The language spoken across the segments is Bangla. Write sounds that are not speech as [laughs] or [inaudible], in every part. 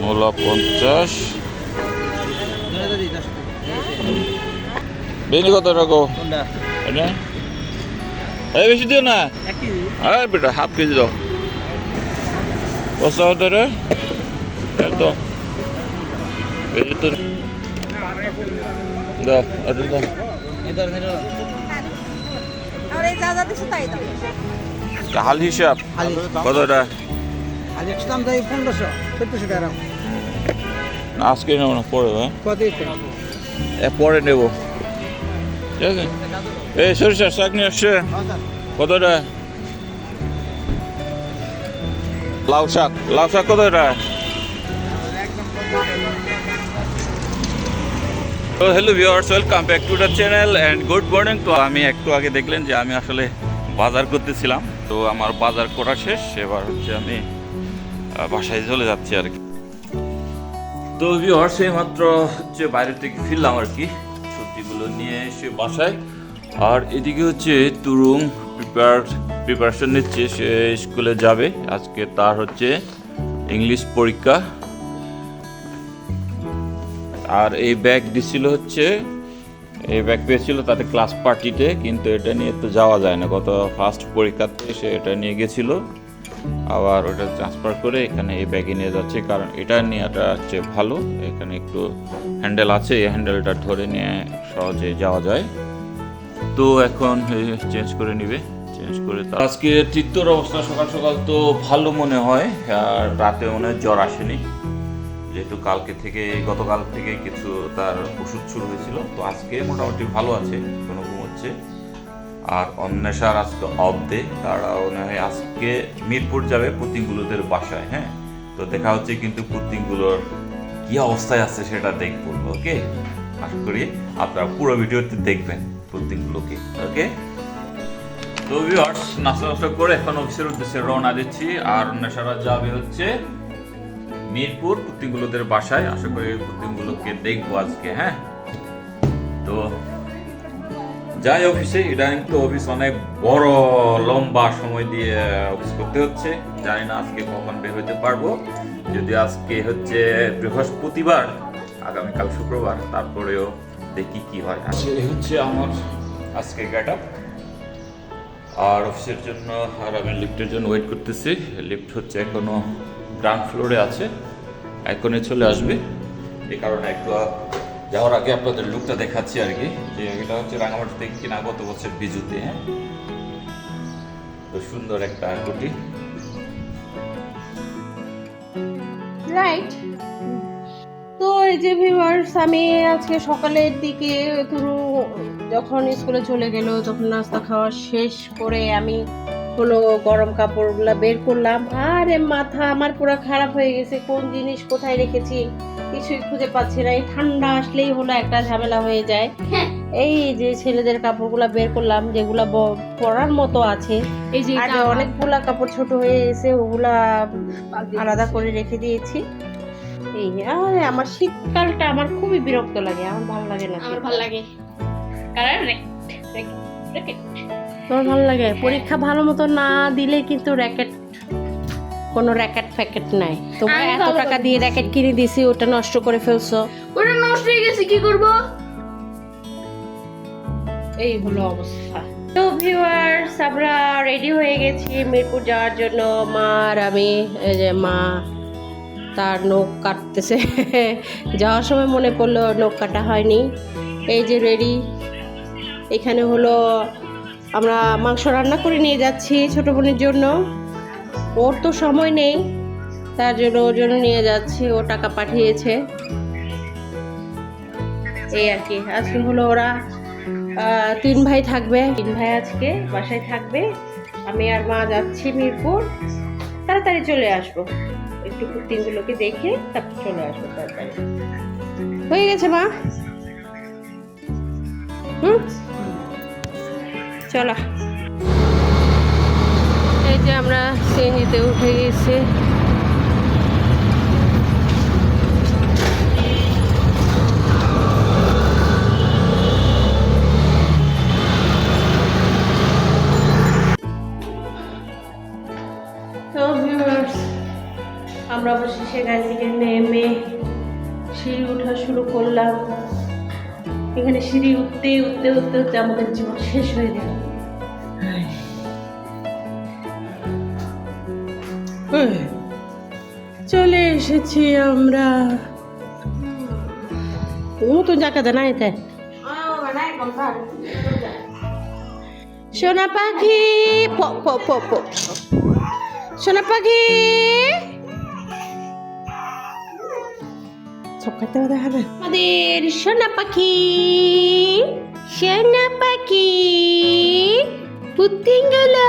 মূলা পঞ্চাশ। বেনি কত রাখো এই বেশি দিও না। আরে বেটা হাফ কেজি দাও। হতো রে? একদম। বেশি তো দাও দাও। হাল হিসাব। কতটা আজ একশো দাম দেয় পনেরোশো চোদ্দশো টাকা না আজকে নেব না পরে কত পরে নেব। ঠিক আছে? এই সরিষার শাক নিয়ে আসছে। কতটা লাউ শাক। লাউ শাক কতটা তো hello viewers welcome back to the channel and good morning তো আমি একটু আগে দেখলেন যে আমি আসলে বাজার করতেছিলাম। তো আমার বাজার করা শেষ এবার হচ্ছে আমি বাসায় চলে যাচ্ছি আর কি। তো ভিউয়ার্স এই মাত্র হচ্ছে বাইরে থেকে ফিরলাম আর কি, সবজিগুলো নিয়ে এসে বাসায়। আর এদিকে হচ্ছে তুরুং প্রিপার প্রিপারেশন নিচ্ছে, সে স্কুলে যাবে। আজকে তার হচ্ছে ইংলিশ পরীক্ষা। আর এই ব্যাগ দিছিল হচ্ছে, এই ব্যাগ পেয়েছিল তাতে ক্লাস পার্টিতে কিন্তু এটা নিয়ে তো যাওয়া যায় না। গত ফার্স্ট পরীক্ষাতে সে এটা নিয়ে গেছিল। আবার ওটা ট্রান্সফার করে এখানে এই ব্যাগে নিয়ে যাচ্ছে। কারণ এটা নেওয়াটা হচ্ছে ভালো। এখানে একটু হ্যান্ডেল আছে, এই হ্যান্ডেলটা ধরে নিয়ে সহজে যাওয়া যায়। তো এখন চেঞ্জ করে নিবে। চেঞ্জ করে আজকে তৃতীয়র অবস্থা সকাল সকাল তো ভালো মনে হয়। আর রাতে মনে হয় জ্বর আসেনি। যেহেতু কালকে থেকে, গতকাল থেকে কিছু তার ওষুধ শুরু হয়েছিল। তো আজকে মোটামুটি ভালো আছে কোনো ঘুমোচ্ছে। আর অন্বেষার আজকে অফ ডে তারা মনে হয় আজকে মিরপুর যাবে পুতিংগুলোদের বাসায় হ্যাঁ? তো দেখা হচ্ছে কিন্তু পুতিংগুলোর কি অবস্থায় আছে সেটা দেখব, ওকে? আশা করি আপনারা পুরো ভিডিওতে দেখবেন পুতিংগুলোকে ওকে? তো ভিউয়ার্স নাস্তা নাস্তা করে এখন অফিসের উদ্দেশ্যে রওনা দিচ্ছি। আর অন্বেষারা যাবে হচ্ছে মিরপুর পুতিংগুলোদের বাসায়। আশা করি পুতিংগুলোকে দেখব আজকে হ্যাঁ? তো যাই অফিসে ইদানিং তো অফিস অনেক বড়, লম্বা সময় দিয়ে অফিস করতে হচ্ছে। জানি না আজকে কখন বের হতে পারব। যদি আজকে হচ্ছে বৃহস্পতিবার, আগামীকাল শুক্রবার, তারপরেও দেখি কি হয়। হচ্ছে আমার আজকে গেট আপ আর অফিসের জন্য, আর আমি লিফ্টের জন্য ওয়েট করতেছি। লিফট হচ্ছে এখনও গ্রাউন্ড ফ্লোরে আছে। এখনই চলে আসবে। এই কারণে একটু যাওয়ার আগে আপনাদের লুকটা দেখাচ্ছি আর কি। যে এটা হচ্ছে রাঙামাটি থেকে কিনা গত বছর বিজুতে হ্যাঁ? তো সুন্দর একটা গুটি রাইট তো এই যে ভিউয়ার্স আমি আজকে সকালের দিকে ধরো যখন স্কুলে চলে গেল, তখন নাস্তা খাওয়া শেষ করে আমি হলো গরম কাপড়গুলো বের করলাম। আরে মাথা আমার পুরো খারাপ হয়ে গেছে। কোন জিনিস কোথায় রেখেছি? কিছুই খুঁজে পাচ্ছি না। এই ঠান্ডা আসলেই হলো একটা ঝামেলা হয়ে যায়। এই যে ছেলেদের কাপড়গুলো বের করলাম যেগুলা পরার মতো আছে। এই যে অনেকগুলা কাপড় ছোট হয়ে এসে ওগুলা আলাদা করে রেখে দিয়েছি। এই আরে আমার শীতকালটা আমার খুবই বিরক্ত লাগে। আমার ভালো লাগে না আমার ভালো লাগে। কারণ তোমার ভালো লাগে? পরীক্ষা ভালো মতো না দিলে কিন্তু র্যাকেট কোনো র্যাকেট ফ্যাকেট নাই। তোমরা এত টাকা দিয়ে র্যাকেট কিনে দিছি ওটা নষ্ট করে ফেলছো। ওটা নষ্ট হয়ে গেছে কি করব? এই হলো অবস্থা। তো ভিউয়ার্স আমরা রেডি হয়ে গেছি মিরপুর যাওয়ার জন্য। মা আর আমি এই যে মা তার নখ কাটতেছে। [laughs] যাওয়ার সময় মনে পড়ল নখ কাটা হয়নি। এই যে রেডি এখানে হলো আমরা মাংস রান্না করে নিয়ে যাচ্ছি ছোট বোনের জন্য। ওর তো সময় নেই, তার জন্য ওর জন্য নিয়ে যাচ্ছি, ও টাকা পাঠিয়েছে। এই আর কি, আজকে হলো ওরা তিন ভাই থাকবে। তিন ভাই আজকে বাসায় থাকবে। আমি আর মা যাচ্ছি মিরপুর। তাড়াতাড়ি চলে আসব। একটু কুর্তিনগুলোকে দেখে তারপর চলে আসব তাড়াতাড়ি। হয়ে গেছে মা। হুম? চলো। এই যে আমরা সিএনজিতে উঠে গেছি। আমরা অবশেষে গাড়ি থেকে নেমে সিঁড়ি ওঠা শুরু করলাম। এখানে সিঁড়ি উঠতে উঠতে উঠতে উঠতে আমাদের জীবন শেষ হয়ে গেল। চলে এসেছি আমরা। নতুন জায়গাতে না এতে সোনা পাখি সোনা পাখি। আমাদের সোনা পাখি সোনা পাখি পুত্তিঙ্গুলো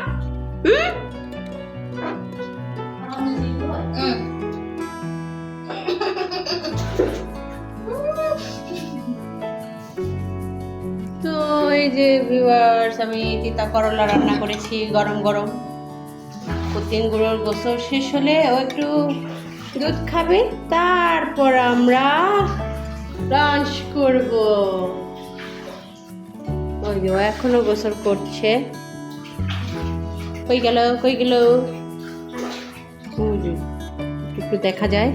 করলা রান্না করেছি, গরম গরম। প্রতিদিন গুঁড়োর গোসল শেষ হলে ও একটু দুধ খাবে, তারপর আমরা লাঞ্চ করব। ওই ও এখনও গোসল করছে। কই গেল কই গেল? একটু দেখা যায়।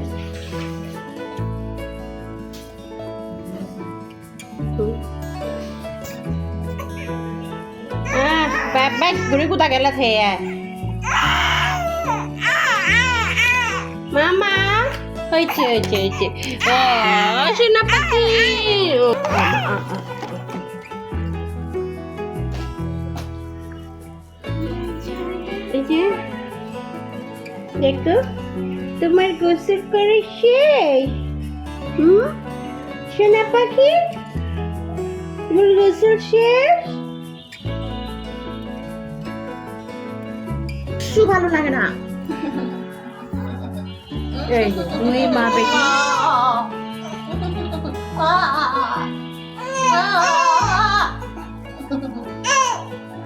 Ah, bebek guru ku tak kelet ya. Mama, oce oce oce. Oh, sina pati. এই যে দেখো তোমার গোসল করে শেষ হুম সোনা পাখি তোমার গোসল শেষ কিচ্ছু ভালো লাগে না। এই যে, মা বেটি।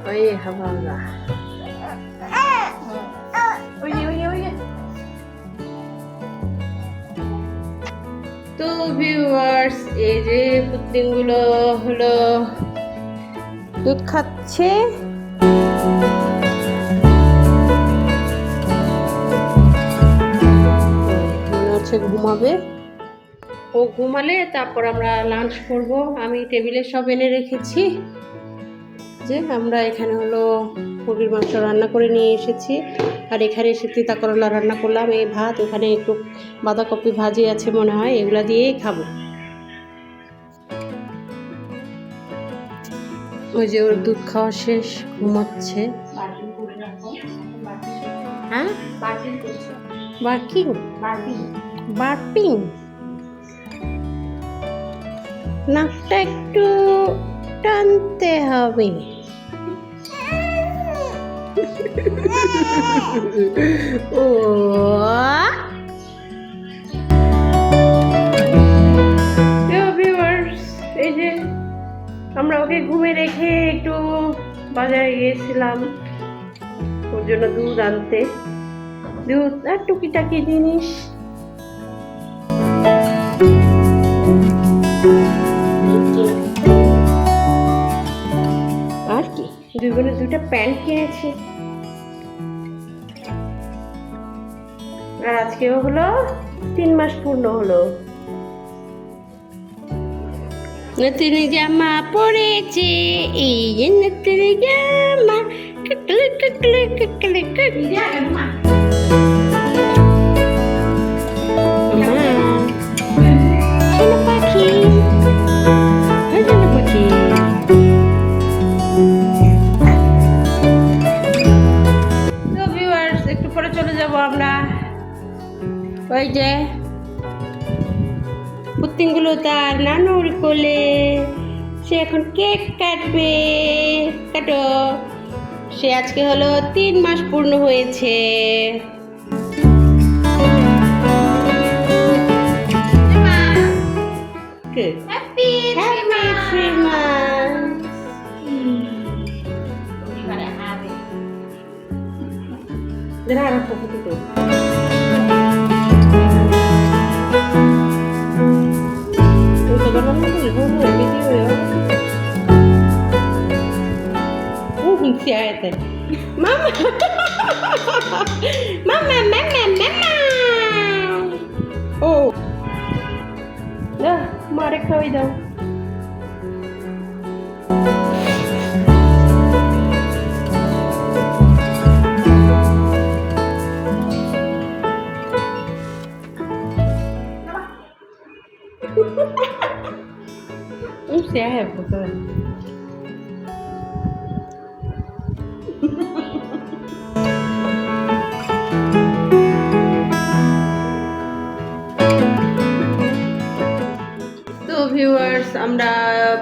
ওই হাওয়া তো ভিউয়ার্স এই যে পুত্তিনগুলো হলো। দুধ খাচ্ছে। হচ্ছে ঘুমাবে। ও ঘুমালে তারপর আমরা লাঞ্চ করব। আমি টেবিলে সব এনে রেখেছি। যে আমরা এখানে হলো মুরগির মাংস রান্না করে নিয়ে এসেছি। আর এখানে এসে তিতা করলা রান্না করলাম। এই ভাত ওখানে একটু বাঁধাকপি ভাজি আছে মনে হয় এগুলা দিয়েই খাব। ওই যে ওর দুধ খাওয়া শেষ ঘুমাচ্ছে। হ্যাঁ? বার্কিং বার্পিং নাকটা একটু টানতে হবে। ও। এই যে আমরা ওকে ঘুমে রেখে একটু বাজারে গিয়েছিলাম। ওর জন্য দুধ আনতে। দুধ আর টুকিটাকি জিনিস। দুই বোনের দুইটা প্যান্ট কিনেছি। আর আজকেও হলো তিন মাস পূর্ণ হলো। নতুন জামা পরেছে এই যে নতুন জামা। কাকলে কাকলে কাকলে কাকলে সে এখন কেক কাটবে। কাটো। সে আজকে হলো তিন মাস পূর্ণ হয়েছে। Grazie a. Gracias. Siete. Mamma! mamma, mamma, mamma! Oh! Đó, mò đây khơi đâu. Um servo.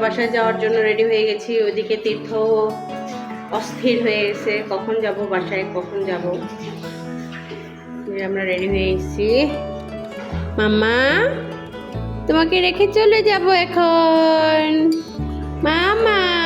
বাসায় যাওয়ার জন্য রেডি হয়ে গেছি। ওদিকে তীর্থ অস্থির হয়ে গেছে। কখন যাব বাসায়, কখন যাব? আমরা রেডি হয়ে গেছি। মামা তোমাকে রেখে চলে যাব এখন। মামা